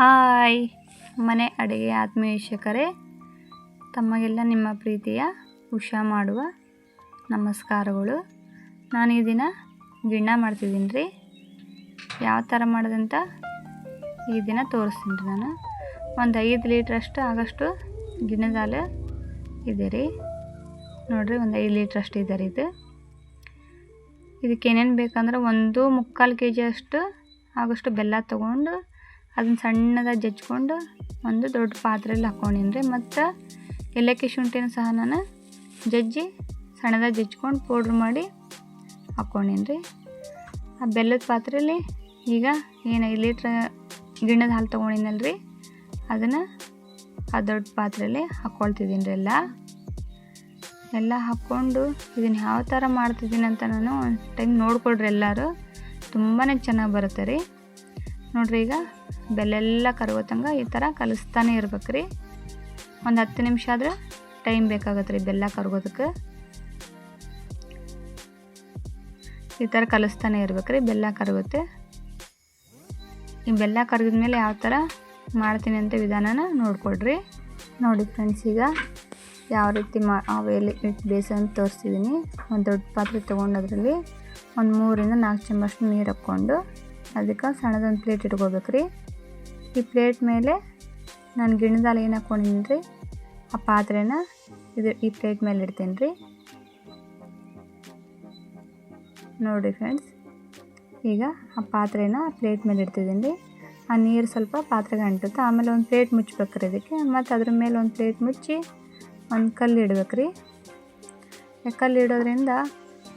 Hi. ಮನೆ ಅಡುಗೆ ಆತ್ಮೀಯ ವೀಕ್ಷಕರೇ ತಮಗೆಲ್ಲ ನಿಮ್ಮ ಪ್ರೀತಿಯ ಹುಷಾ ಮಾಡುವ ನಮಸ್ಕಾರಗಳು. ನಾನು ಈ ದಿನ ಗಿಣ್ಣ ಮಾಡ್ತಿದ್ದೀನಿ ರೀ. ಯಾವ ಥರ ಮಾಡೋದಂತ ಈ ದಿನ ತೋರಿಸ್ತೀನಿ ರೀ ನಾನು. ಒಂದು ಐದು ಲೀಟ್ರಷ್ಟು ಆಗಷ್ಟು ಗಿಣ್ಣದ ಹಾಲು ಇದೆ ರೀ. ನೋಡಿರಿ, ಒಂದು ಐದು ಲೀಟ್ರಷ್ಟು ಇದೆ ರೀ ಇದು. ಇದಕ್ಕೆ ಏನೇನು ಬೇಕಂದ್ರೆ ಒಂದು ಮುಕ್ಕಾಲು ಕೆ ಜಿ ಅಷ್ಟು ಆಗೋಷ್ಟು ಬೆಲ್ಲ ತೊಗೊಂಡು ಅದನ್ನ ಸಣ್ಣದಾಗಿ ಜಜ್ಕೊಂಡು ಒಂದು ದೊಡ್ಡ ಪಾತ್ರೆಯಲ್ಲಿ ಹಾಕ್ಕೊಂಡಿನಿ ರೀ ಮತ್ತು ಏಲಕ್ಕಿ ಶುಂಠಿನ ಸಹ ನಾನು ಜಜ್ಜಿ ಸಣ್ಣದಾಗಿ ಜಜ್ಕೊಂಡು ಪೌಡ್ರ್ ಮಾಡಿ ಹಾಕ್ಕೊಂಡಿನಿ ರೀ ಆ ಬೆಲ್ಲದ ಪಾತ್ರೆಯಲ್ಲಿ ಈಗ ಏನು ಐದು ಲೀಟ್ರ್ ಗಿಣ್ಣದ ಹಾಲು ತೊಗೊಂಡಿನಲ್ಲ ರೀ ಅದನ್ನು ಆ ದೊಡ್ಡ ಪಾತ್ರೆಯಲ್ಲಿ ಹಾಕ್ಕೊಳ್ತಿದ್ದೀನಿ ರೀ ಎಲ್ಲ. ಎಲ್ಲ ಹಾಕ್ಕೊಂಡು ಇದನ್ನು ಯಾವ ಥರ ಮಾಡ್ತಿದ್ದೀನಿ ಅಂತ ನಾನು ಒಂದು ಟೈಮ್ ನೋಡ್ಕೊಳ್ರಿ ಎಲ್ಲರೂ. ತುಂಬಾ ಚೆನ್ನಾಗಿ ಬರುತ್ತೆ ರೀ. ನೋಡ್ರಿ ಈಗ ಬೆಲ್ಲೆಲ್ಲ ಕರಗೋತಂಗ ಈ ಥರ ಕಲಿಸ್ತಾನೆ ಇರ್ಬೇಕು ರೀ ಒಂದು ಹತ್ತು ನಿಮಿಷ ಆದ್ರೆ ಟೈಮ್ ಬೇಕಾಗತ್ತೆ ರೀ ಬೆಲ್ಲ ಕರಗೋದಕ್ಕೆ. ಈ ಥರ ಕಲಿಸ್ತಾನೆ ಇರ್ಬೇಕು ರೀ ಬೆಲ್ಲ ಕರಗುತ್ತೆ. ಈ ಬೆಲ್ಲ ಕರಗಿದ ಮೇಲೆ ಯಾವ ಥರ ಮಾಡ್ತೀನಿ ಅಂತ ವಿಧಾನನ ನೋಡಿಕೊಡ್ರಿ ನೋಡಿ ಫ್ರೆಂಡ್ಸ್, ಈಗ ಯಾವ ರೀತಿ ಮಾ ಅವೆಲ್ಲಿ ಇಟ್ಟು ಬೇಯಿಸೋದು ತೋರಿಸ್ತಿದ್ದೀನಿ ಒಂದು ದೊಡ್ಡ ಪಾತ್ರೆ ತೊಗೊಂಡು ಅದರಲ್ಲಿ ಒಂದು ಮೂರಿಂದ ನಾಲ್ಕು ಚಮಚ ನೀರು ಹಾಕ್ಕೊಂಡು ಅದಕ್ಕೆ ಸಣ್ಣದೊಂದು ಪ್ಲೇಟ್ ಇಟ್ಕೋಬೇಕು ರೀ ಈ ಪ್ಲೇಟ್ ಮೇಲೆ ನಾನು ಗಿಣದಲ್ಲಿ ಏನು ಹಾಕ್ಕೊಂಡಿನಿ ರೀ? ಆ ಪಾತ್ರೆನ ಇದು ಈ ಪ್ಲೇಟ್ ಮೇಲೆ ಇಡ್ತೀನಿ ರೀ. ನೋಡಿ ಫ್ರೆಂಡ್ಸ್ ಈಗ ಆ ಪಾತ್ರೆನ ಪ್ಲೇಟ್ ಮೇಲೆ ಇಡ್ತಿದ್ದೀನಿ ರೀ. ಆ ನೀರು ಸ್ವಲ್ಪ ಪಾತ್ರೆಗೆ ಅಂಟುತ್ತೆ, ಆಮೇಲೆ ಒಂದು ಪ್ಲೇಟ್ ಮುಚ್ಚಬೇಕು ರೀ ಇದಕ್ಕೆ. ಮತ್ತು ಅದ್ರ ಮೇಲೆ ಒಂದು ಪ್ಲೇಟ್ ಮುಚ್ಚಿ ಒಂದು ಕಲ್ಲು ಇಡ್ಬೇಕು ರೀ. ಕಲ್ಲು ಇಡೋದ್ರಿಂದ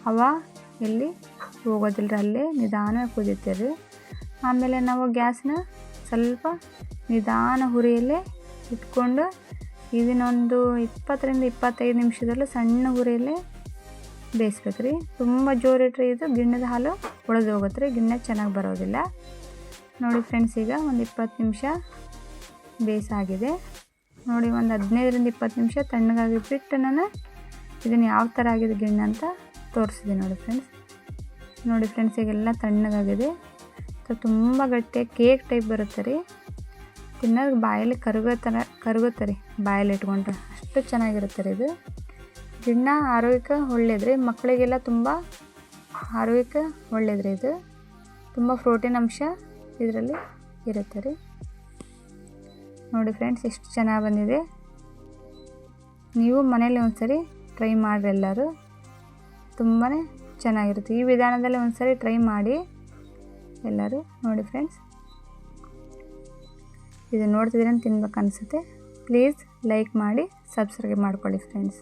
ಅವ ಇಲ್ಲಿ ಹೋಗೋದಿಲ್ಲ ಅಲ್ಲೇ ನಿಧಾನ ಕುದೀತೀವಿ ರೀ. ಆಮೇಲೆ ನಾವು ಗ್ಯಾಸ್ನ ಸ್ವಲ್ಪ ನಿಧಾನ ಹುರಿಯಲ್ಲೇ ಇಟ್ಕೊಂಡು ಇದನ್ನೊಂದು ಇಪ್ಪತ್ತರಿಂದ ಇಪ್ಪತ್ತೈದು ನಿಮಿಷದಲ್ಲೂ ಸಣ್ಣ ಹುರಿಯಲ್ಲೇ ಬೇಯಿಸ್ಬೇಕು ರೀ ತುಂಬ ಜೋರಿಟ್ರಿ ಇದು ಗಿಣ್ಣದ ಹಾಲು ಉಳಿದು ಹೋಗುತ್ತೆ ರೀ, ಗಿಣ್ಣೆ ಚೆನ್ನಾಗಿ ಬರೋದಿಲ್ಲ. ನೋಡಿ ಫ್ರೆಂಡ್ಸ್, ಈಗ ಒಂದು ಇಪ್ಪತ್ತು ನಿಮಿಷ ಬೇಯಿಸಾಗಿದೆ ನೋಡಿ ಒಂದು ಹದಿನೈದರಿಂದ ಇಪ್ಪತ್ತು ನಿಮಿಷ ತಣ್ಣಗಾಗಿ ಬಿಟ್ಟು ನಾನು ಇದನ್ನು ಯಾವ ಥರ ಆಗಿದೆ ಗಿಣ್ಣ ಅಂತ ತೋರಿಸಿದೆ ನೋಡಿ ಫ್ರೆಂಡ್ಸ್. ನೋಡಿ ಫ್ರೆಂಡ್ಸ್ ಈಗೆಲ್ಲ ತಣ್ಣಗಾಗಿದೆ. ತುಂಬ ಗಟ್ಟಿಯಾಗಿ ಕೇಕ್ ಟೈಪ್ ಬರುತ್ತೆ ರೀ. ತಿನ್ನೋದು ಬಾಯಲ್ಲಿ ಕರಗೋ ಥರ ಕರಗುತ್ತೆ ರೀ, ಬಾಯಲ್ಲಿ ಇಟ್ಕೊಂಡ್ರೆ. ಅಷ್ಟು ಚೆನ್ನಾಗಿರುತ್ತೆ ರೀ ಇದು. ಗಿಣ್ಣ ಆರೋಗ್ಯಕ್ಕೆ ಒಳ್ಳೇದ್ರಿ ಮಕ್ಕಳಿಗೆಲ್ಲ ತುಂಬ ಆರೋಗ್ಯಕ್ಕೆ ಒಳ್ಳೇದ್ರಿ ಇದು. ತುಂಬ ಪ್ರೋಟೀನ್ ಅಂಶ ಇದರಲ್ಲಿ ಇರುತ್ತೆ ರೀ. ನೋಡಿ ಫ್ರೆಂಡ್ಸ್ ಎಷ್ಟು ಚೆನ್ನಾಗಿ ಬಂದಿದೆ. ನೀವು ಮನೇಲಿ ಒಂದ್ಸರಿ ಟ್ರೈ ಮಾಡಿರಿ ಎಲ್ಲರೂ. ತುಂಬಾ ಚೆನ್ನಾಗಿರುತ್ತೆ. ಈ ವಿಧಾನದಲ್ಲಿ ಒಂದ್ಸರಿ ಟ್ರೈ ಮಾಡಿ. ಎಲ್ಲರೂ ನೋಡಿ ಫ್ರೆಂಡ್ಸ್ ಇದು ನೋಡ್ತಿದ್ರೆ ತಿನ್ಬೇಕು ಅನಿಸುತ್ತೆ. ಪ್ಲೀಸ್ ಲೈಕ್ ಮಾಡಿ ಸಬ್ಸ್ಕ್ರೈಬ್ ಮಾಡ್ಕೊಳ್ಳಿ ಫ್ರೆಂಡ್ಸ್